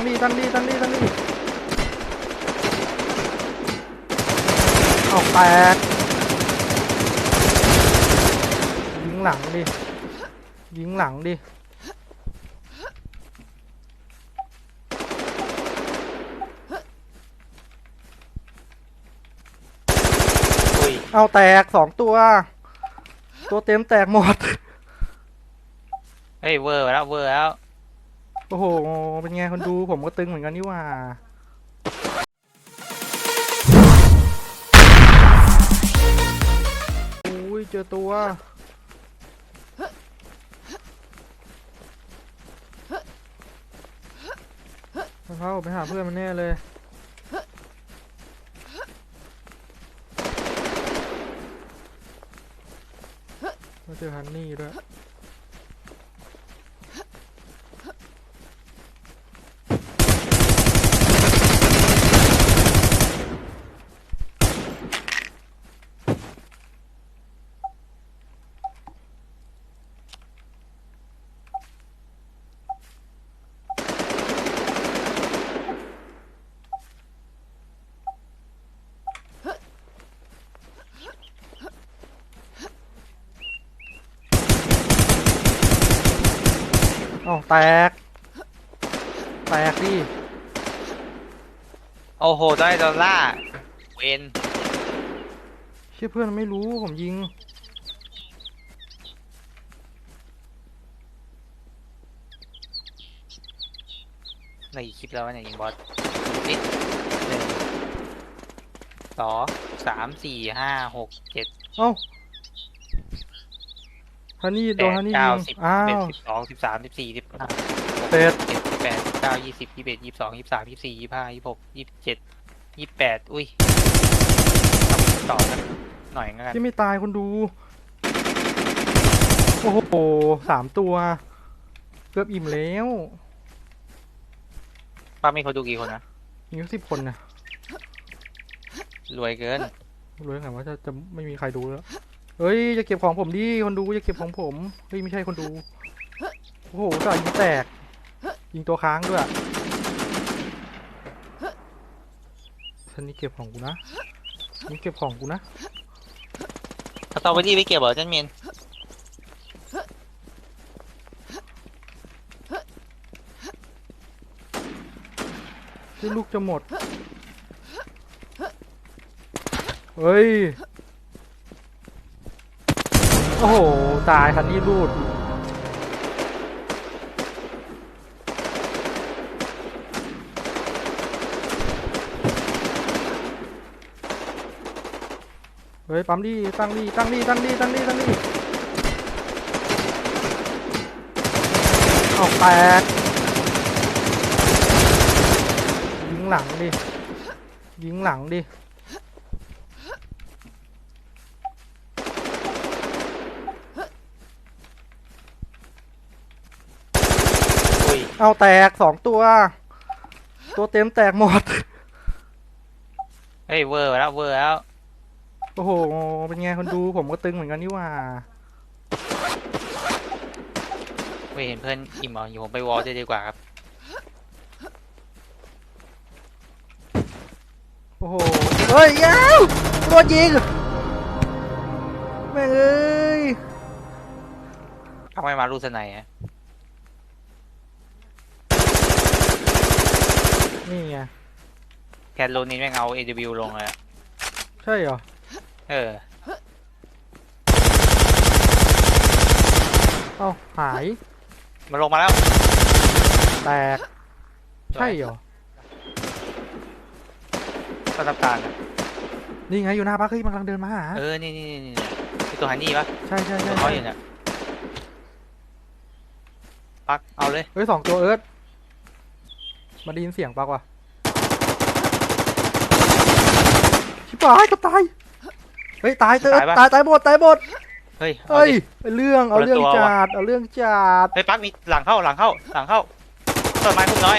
งดีตั้งดีตั้งดีตั้งดีเอาแตกยิงหลังดิ ยิงหลังดิเอาแตกสองตัว ตัวเต็มแตกหมด เฮ้ยเวอร์แล้วเวอร์แล้ว โอ้โห เป็นไงคนดูผมก็ตึงเหมือนกันนี่ว่าอุ้ยเจอตัว เข้าไปหาเพื่อนมันแน่เลยมาเจอฮันนี่ด้วย อาแตก แตกดิ โอ้โห ได้ดอลลาร์เวนเชื่อเพื่อนไม่รู้ผมยิง ในคลิปแล้วเนี่ยยิงบอสนิดหนึ่งสองสามสี่ห้าหกเจ็ดเอ้า ฮันนี่แปโดนดฮันนี่เก้ายิงสิบอ้าสิบเอ็ดวสิบสองสิบสามสิบสี่สิบห้าเป็ดเจ็ดสิบแปดสิบเก้ายี่สิบยี่สิบเอ็ดยี่สิบสองยี่สิบสามยี่สิบสี่ยี่สิบห้ายี่สิบหกยี่สิบเจ็ดยี่สิบแปดอุ้ยต่อสักหน่อยงั้นที่ไม่ตายคนดู โอ้โหสามตัว เกือบอิ่มแล้วป้ามีคนดูกี่คนนะมีสิบคนนะรวยเกิน รู้ยังไงว่าจะจะไม่มีใครดูแล้ว เฮ้ยจะเก็บของผมดิคนดูจะเก็บของผมเฮ้ยไม่ใช่คนดูโอ้โหจ่ายิงแตก ยิงตัวค้างด้วยฉันนี่เก็บของกูนะนี่เก็บของกูนะสตรอเบอรี่ไม่เก็บเหรอจันเมนที่ลูกจะหมด เฮ้ย โอ้โห ตายคันนี้รูด เฮ้ย ปั๊มดิตั้งดิตั้งดิตั้งดิตั้งดิตั้งดิเอาแตกยิงหลังดิ ยิงหลังดิ เอาแตกสองตัว ตัวเต็มแตกหมด เฮ้ยเวอร์แล้วเวอร์แล้วโอ้โห เป็นไงคนดูผมก็ตึงเหมือนกันนี่หว่าไม่เห็นเพื่อนอิ่มเหรออยู่ผมไปวอลจะดีกว่าครับ โอ้โห เฮ้ยยาวโดนยิงแม่งเอ้ย ทำไมมารูสไนอะ นี่ไง แคทโลนินแม่งเอา AW ลงเลยอะใช่เหรอ เออ เอ้าหาย มันลงมาแล้วแตก ใช่เหรอ ก็ทับการอะนี่ไงอยู่หน้าพักเฮ้ยมันกำลังเดินมาหา เออ นี่นี่นี่นี่ไอ้ตัวฮันนี่ปะใช่ใช่ตัใช่วเขาใช่อยู่เนี่ยปักเอาเลย เฮ้ยสองตัวเอิร์ธ มาได้ยินเสียงปักว่ะชิบหายก็ตาย เฮ้ยตายเตอตายปะ ตายตายหมดตายหมดเฮ้ยเอาเฮ้ยดิ เอาเรื่องเอาคนละเรื่องตัวจัว่ะ ดเอาเรื่องจัดเฮ้ยปักมีหลังเข้าหลังเข้าหลังเข้าต้นไม้พุ่มน้อย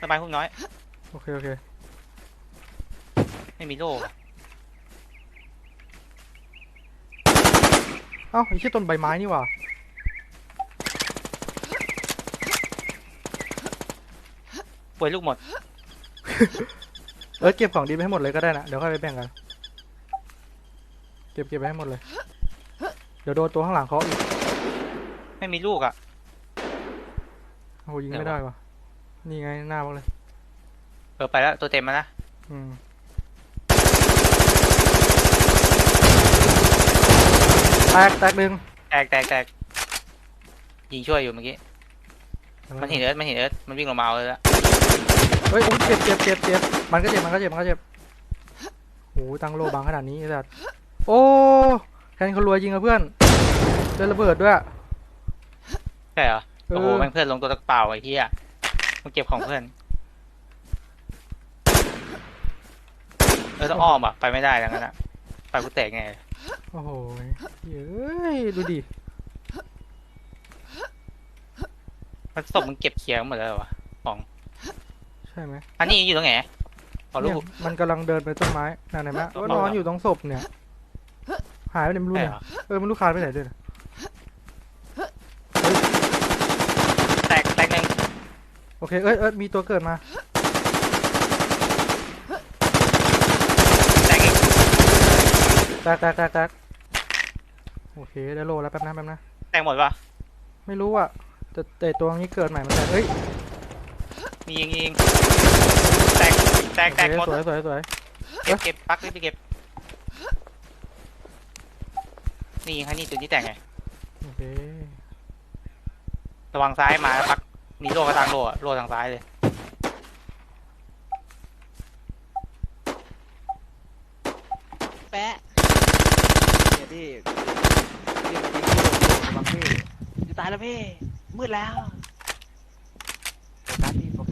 ต้นไม้พุ่มน้อย โอเคโอเคไม่มีโล่อะเอ้าไอ้เชี่ยต้นใบไม้นี่หว่า ป่วยลูกหมด เออเก็บของดีไปให้หมดเลยก็ได้นะ เดี๋ยวค่อยไปแบ่งกัน เก็บเก็บไปให้หมดเลย เดี๋ยวโดนตัวข้างหลังเขาอีกไม่มีลูกอะ โอ้โหยิงไม่ได้วะนี่ไงหน้าพวกเลย เออไปแล้วตัวเต็มมานะ อืมแตกแตกหนึ่งแตกแตกแตกยิงช่วยอยู่เมื่อกี้ มันเห็นเอิร์ธมันเห็นเอิร์ธมันวิ่งลงมาเอาเลยละ เฮ้ยอุ๊ยเจ็บเจ็บเจ็บเจ็บมันก็เจ็บมันก็เจ็บมันก็เจ็บโอ้โหตั้งโลบังขนาดนี้ไอ้สัสโอ้แทนเขารวยจริงอะเพื่อนเดินระเบิดด้วย ใช่เหรอเออโอ้โห แม่งเพื่อนลงตัวตะเปล่าไอ้เหี้ยมันเก็บของเพื่อน เออต้องอ้อมอะ ไปไม่ได้แล้วงั้นอะ ไปกูแตกไง โอ้โหเฮ้ย ดูดิ มันศพมึงเก็บเคลียร์หมดแล้วเหรอวะใช่ไหมอันนี้อยู่ตรงไหนขอรูเนี่ยปมันกำลังเดินไปต้นไม้นั่นเห็นไหมต้นก็ไม้นอนอยู่ตรงศพเนี่ย หายไปไหนไม่รู้ใช่เนี่ยเหรอเออมันลูกคานไปไหนด้วยนะแตกแตกหนึ่งโอเค เอ้ยเอ้ยมีตัวเกิดมา แตกอีกแตกแตกแตกแตกโอเคได้โลแล้วแป๊บนะแป๊บนะ แตกหมดปะไม่รู้อะแต่แต่ตัวนี้เกิดใหม่มันแตกเอ้ย มียิงยิงแตกแตกโอแตกเคหมดสวยสวยสวยเก็บเก็บปักรีบไปเก็บนี่ยิงให้นี่ตัวนี้แตกไงโอเคระวังซ้ายมาปักมีโล่กระทางโล่อะโล่ทางซ้ายเลยแปะเนี่ยพี่พี่มายิงพี่บังพี่จะตายแล้วพี่มืดแล้วโฟ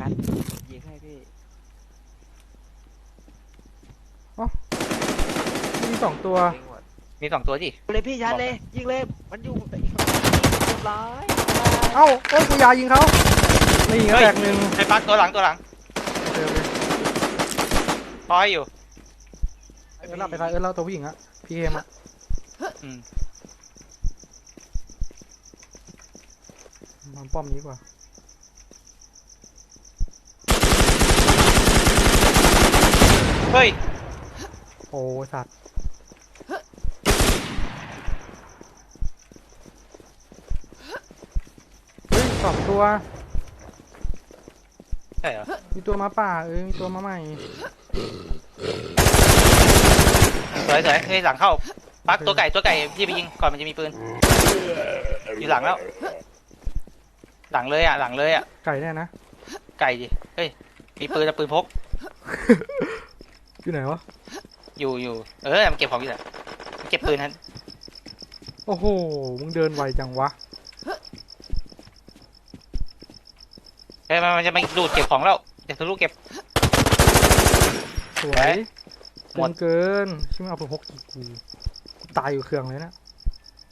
กัสพี่โฟกัสยิงให้พี่มีสองตัว ยิงหมดมีสองตัวดิเลยพี่ยัดเลยยิงเลยมันอยู่เรียบร้อยเอ้าเอ้ยกูยายิงเขานี่ไงเฮ้ย แตกหนึ่งไอ้ปักตัวหลังตัวหลังโอเคโอเคคอยอยู่ เอ้ยเราไปใครเอ้ยเราตัวผู้หญิงอะพี่เอ็มอะอืม มันป้อมนี้ดีกว่า เฮ้ย โอ้สัตว์เฮ้ยสองตัว ใช่เหรอ มีตัวหมาป่าเอ้ยมีตัวหมาใหม่ สวยสวยเฮ้ยหลังเข้า ปักตัวไก่ตัวไก่พี่ไปยิงก่อนมันจะมีปืน อยู่หลังแล้ว หลังเลยอะ หลังเลยอะ ไก่แน่นะ ไก่ดิ เฮ้ย มีปืนแต่ปืนพก อยู่ไหนวะ อยู่อยู่เออมันเก็บของอยู่แหละมันเก็บปืนนั้นโอ้โห มึงเดินไวจังวะ เฮ้ยมันมันจะมาดูดเก็บของแล้วเดี๋ยวทะลุเก็บ สวไหนยหมด เกินเกินชิมงเอาไปหกกี่กูกูตายอยู่เครื่องเลยนะ